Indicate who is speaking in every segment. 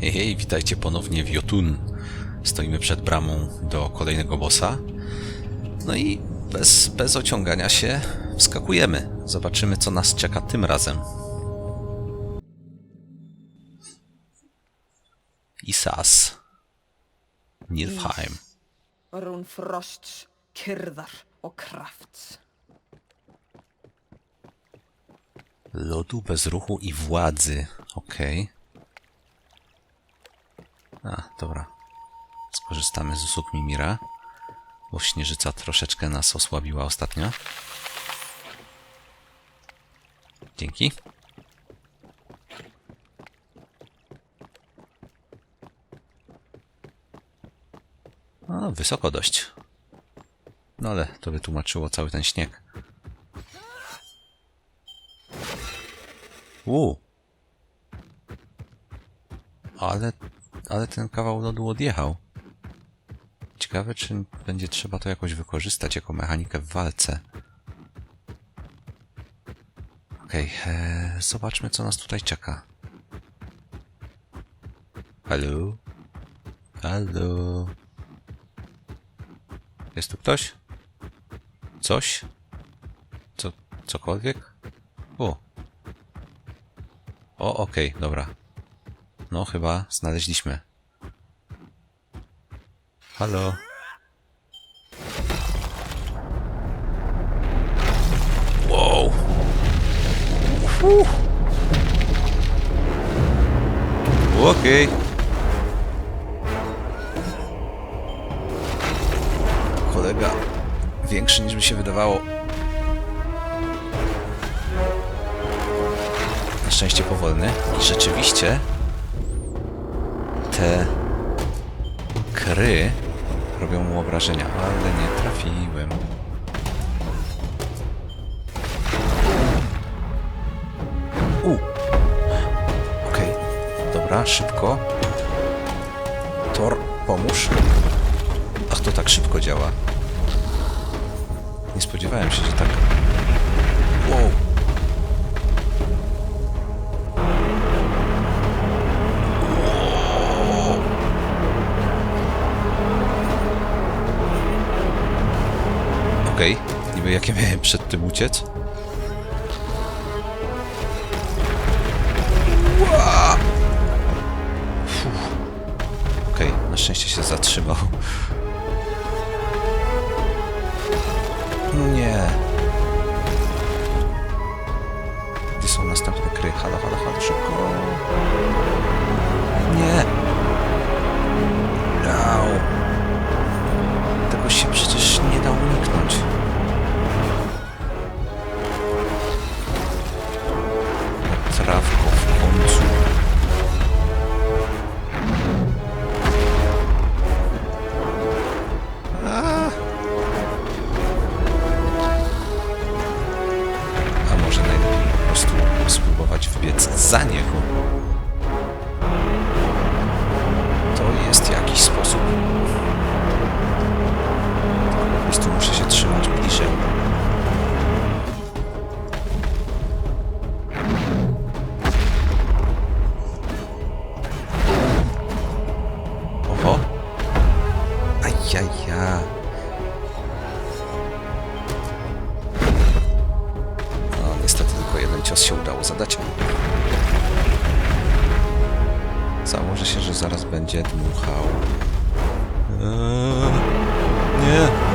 Speaker 1: Hej, hej, witajcie ponownie w Jotun. Stoimy przed bramą do kolejnego bossa. No i bez, bez ociągania się wskakujemy. Zobaczymy, co nas czeka tym razem. Isas. Nilfheim.
Speaker 2: Kyrðar og krafts.
Speaker 1: Lodu bez ruchu i władzy. Okej. A, dobra. Skorzystamy z usług Mimira. Bo śnieżyca troszeczkę nas osłabiła ostatnio. Dzięki. No, wysoko dość. No ale to by tłumaczyło cały ten śnieg. U. Ale, ale ten kawał lodu odjechał. Ciekawe, czy będzie trzeba to jakoś wykorzystać jako mechanikę w walce. Okej, okay, zobaczmy, co nas tutaj czeka. Halo? Halo? Jest tu ktoś? Coś? Co, cokolwiek? O, o, okej, dobra. No, chyba znaleźliśmy. Halo? Wow! Okej. Kolega większy niż mi się wydawało. na szczęście powolny i rzeczywiście te kry robią mu obrażenia, ale nie trafiłem. U. Okej, dobra, szybko. Tor, pomóż. Ach, to tak szybko działa. Nie spodziewałem się, że tak... niby jakie miałem przed tym uciec? Okej, na szczęście się zatrzymał. Nie. Gdzie są następne kry? Halo, halo, halo, szybko. Nie. Ajaja. No, niestety tylko jeden cios się udało zadać. Założę się, że zaraz będzie dmuchał. Eee, nie.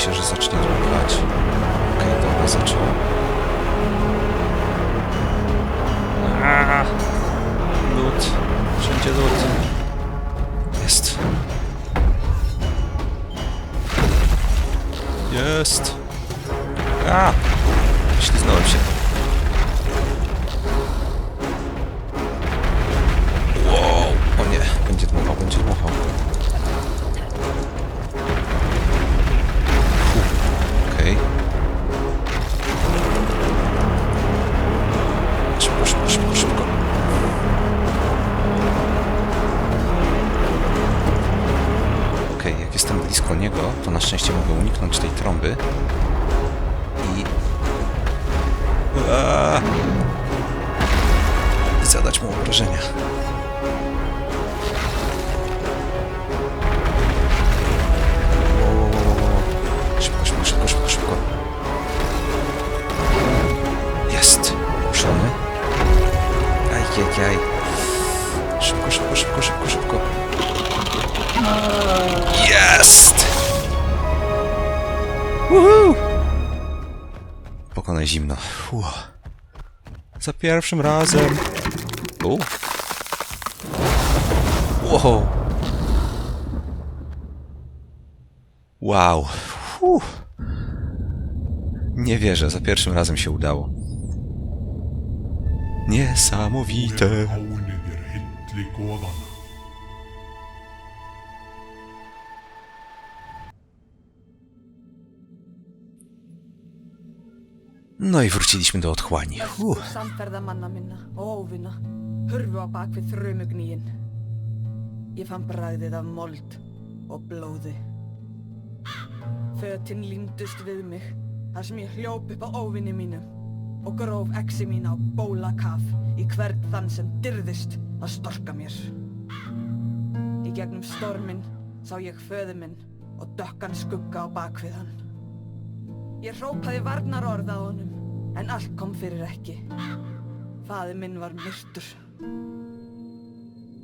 Speaker 1: Się, że zacznie dmuchać. Okej, dobra, zaczął. Aaa. Lód. Gdzie lód? Jest. Jest. A! Śliznąłem się. I zadać mu obrażenia. Wow, wow, wow, wow. Szybko, szybko, szybko, szybko, szybko. Jest! Ruszony. Ajajaj. Szybko, szybko, szybko, szybko, szybko. Jest! Woohoo! Pokonaj zimno. Uff. Za pierwszym razem. U. Wow. Wow. Nie wierzę, za pierwszym razem się udało. Niesamowite. No i wróciliśmy do otchłani. Uff.
Speaker 2: samferðamanna minna og óvina hurfu á bak við þrumugníin. Ég fann bragðið af mold og blóði. Fötin límdust við mig þar sem ég hljóp upp á óvinni mínum og gróf exi mín á bólakaf í hvern þann sem dyrðist að storka mér. Í gegnum storminn sá ég föðu minn og dökkan skugga á bakvið hann. Ég hrópaði varnarorð að honum, en allt kom fyrir ekki. Faði minn var myrtur.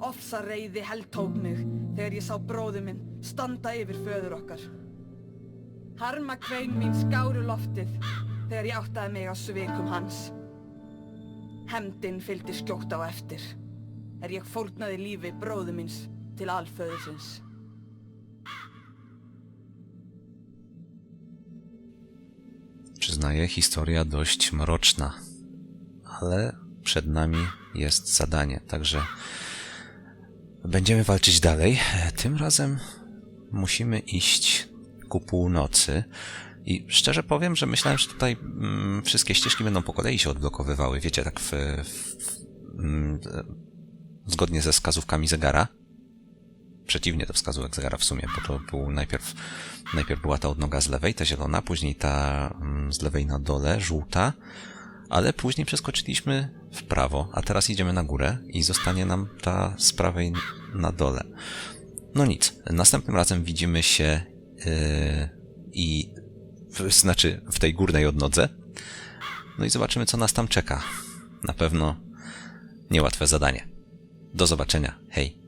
Speaker 2: Ofsa reyði heldtók mig þegar ég sá bróðu minn standa yfir föður okkar. Harma kvein mín skáru loftið þegar ég áttaði mig á svikum hans. Hemdin fylgdi skjótt á eftir, er ég fórnaði lífi bróðu míns til alföðusins.
Speaker 1: Przyznaję, historia dość mroczna, ale przed nami jest zadanie, także będziemy walczyć dalej. Tym razem musimy iść ku północy. I szczerze powiem, że myślałem, że tutaj mm, wszystkie ścieżki będą po kolei się odblokowywały. Wiecie, tak w, w, w, mm, zgodnie ze wskazówkami zegara. Przeciwnie do wskazówek zegara w sumie, bo to był najpierw, najpierw była ta odnoga z lewej, ta zielona, później ta mm, z lewej na dole, żółta, ale później przeskoczyliśmy w prawo, a teraz idziemy na górę i zostanie nam ta z prawej na dole. No nic, następnym razem widzimy się yy, i w, znaczy w tej górnej odnodze. No i zobaczymy, co nas tam czeka. Na pewno niełatwe zadanie. Do zobaczenia. Hej.